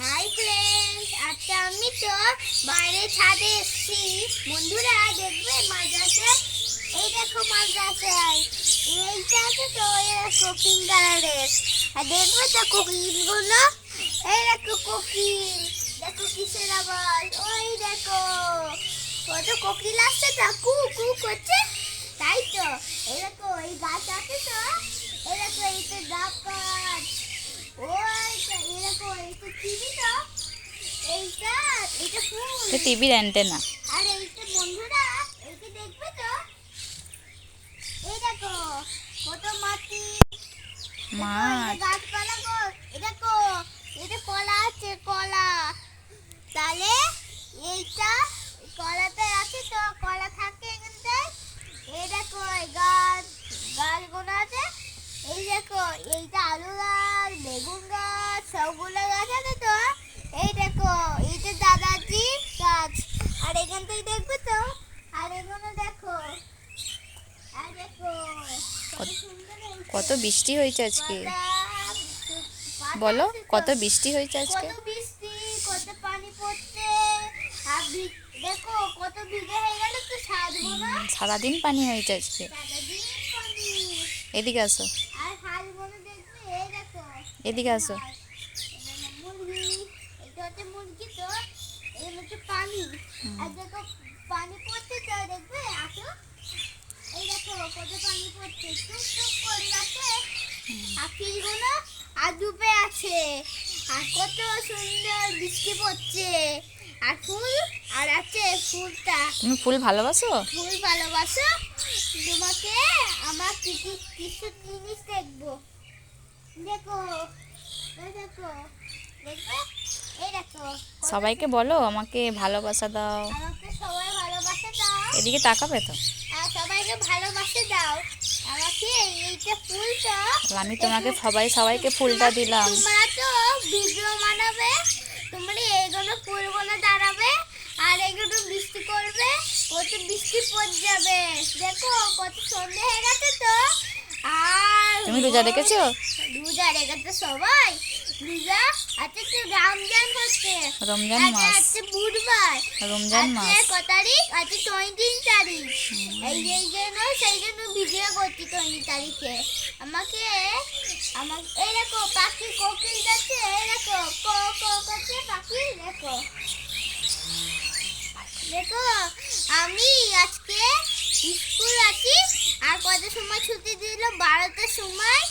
Hi friends আজকে আমি তো বাইরে ছাদে এসেছি। বন্ধুরা, দেখবে মাদ্রাসে? এই দেখো মাদ্রাসায়। এইটা আছে তো এরকম পিঙ্ক কালারের আর দেখবে তো কোকিলগুলো এই দেখো কোকিল দেখো কিসের আওয়াজ? ওই দেখো। কত কোকিল আসছে তো, কু কু করছে? তাই তো। এই দেখো, এই গাছ আছে তো এই দেখো এই তো ডাব গাছ ওই তো এই তো টিভির অ্যান্টেনা। আর এইটা বন্ধুরা এইটা দেখবে তো? এই দেখো কত মাটি। মাঠ গাছপালা গো এই দেখো এটা কলা আছে কলা তাহলে এইটা কলাতে আছে তো কলা থাকে এখানটায় এই দেখো এই গাছ গাছগুলো আছে এই দেখো এইটা আলু গাছ বেগুন গাছ সবগুলো গাছ আছে তো এই দেখো এইটা দাদাজি গাছ আর এখান থেকে দেখবে তো আর এখানে দেখো আর দেখো কত বৃষ্টি হয়েছে আজকে? বলো কত বৃষ্টি হয়েছে আজকে? কত পানি পড়ছে দেখো কত ভিজে হয়ে গেল তো সারাদিন পানি হয়েছে আজকে। এদিকে আসো। এদিকে আসো। পানি। আর দেখো পানি পড়ছে তো দেখবে আসো। এই দেখো কত পানি পড়ছে টুক টুক করে আছে আর ফিলগুলো আর ডুবে আছে। আর কত সুন্দর বৃষ্টি পড়ছে। আর ফুল আর আছে ফুলটা। তুমি ফুল ভালোবাসো? ফুল ভালোবাসো? তোমাকে আমার কিছু কিছু জিনিস দেখব। দেখো দেখো দেখবে? সবাইকে বলো আমাকে ভালোবাসা দাও। আমাকে সবাই ভালোবাসে দাও। এদিকে তাকাবে তো? সবাইকে ভালোবাসে দাও। আমাকে এইটা ফুলটা আমি তোমাকে সবাই সবাইকে ফুলটা দিলাম। তোমরা তো ভিডিও বানাবে তোমরা এইগুলো ফুলগুলো দাঁড়াবে আর এগুলো বৃষ্টি করবে কত বৃষ্টি পড়ে যাবে। দেখো কত সন্ধে হয়ে গেছে তো। আর তুমি রোজা রেখেছো? রোজা রেখেছে সবাই। রোজা আজকে তো রমজান হচ্ছে। রমজান মাস। বুধবার। রমজান মাস। ক তারিখ? আজকে টোয়েন্টি তারিখ। এই এই জন্য সেই জন্য ভিডিও করছি টোয়েন্টি তারিখে। আমাকে আমাকে এই দেখো পাখি কোকিল যাচ্ছে এই দেখো কো কো করছে পাখি দেখো। দেখো আমি আজকে স্কুল আছি আর কত সময় ছুটি দিল? বারোটার সময়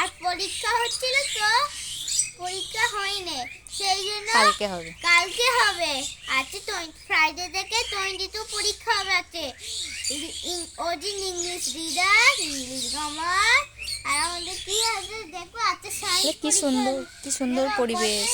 আর পরীক্ষা হচ্ছিল তো পরীক্ষা হয়নি। সেই জন্য কালকে হবে। কালকে হবে। আজকে ফ্রাইডে থেকে টোয়েন্টি টু পরীক্ষা হবে ওদিন ইংলিশ রিডার ইংলিশ গ্রামার আর আমাদের কি আছে? দেখো আজকে সায়েন্স কি সুন্দর কি সুন্দর পরিবেশ।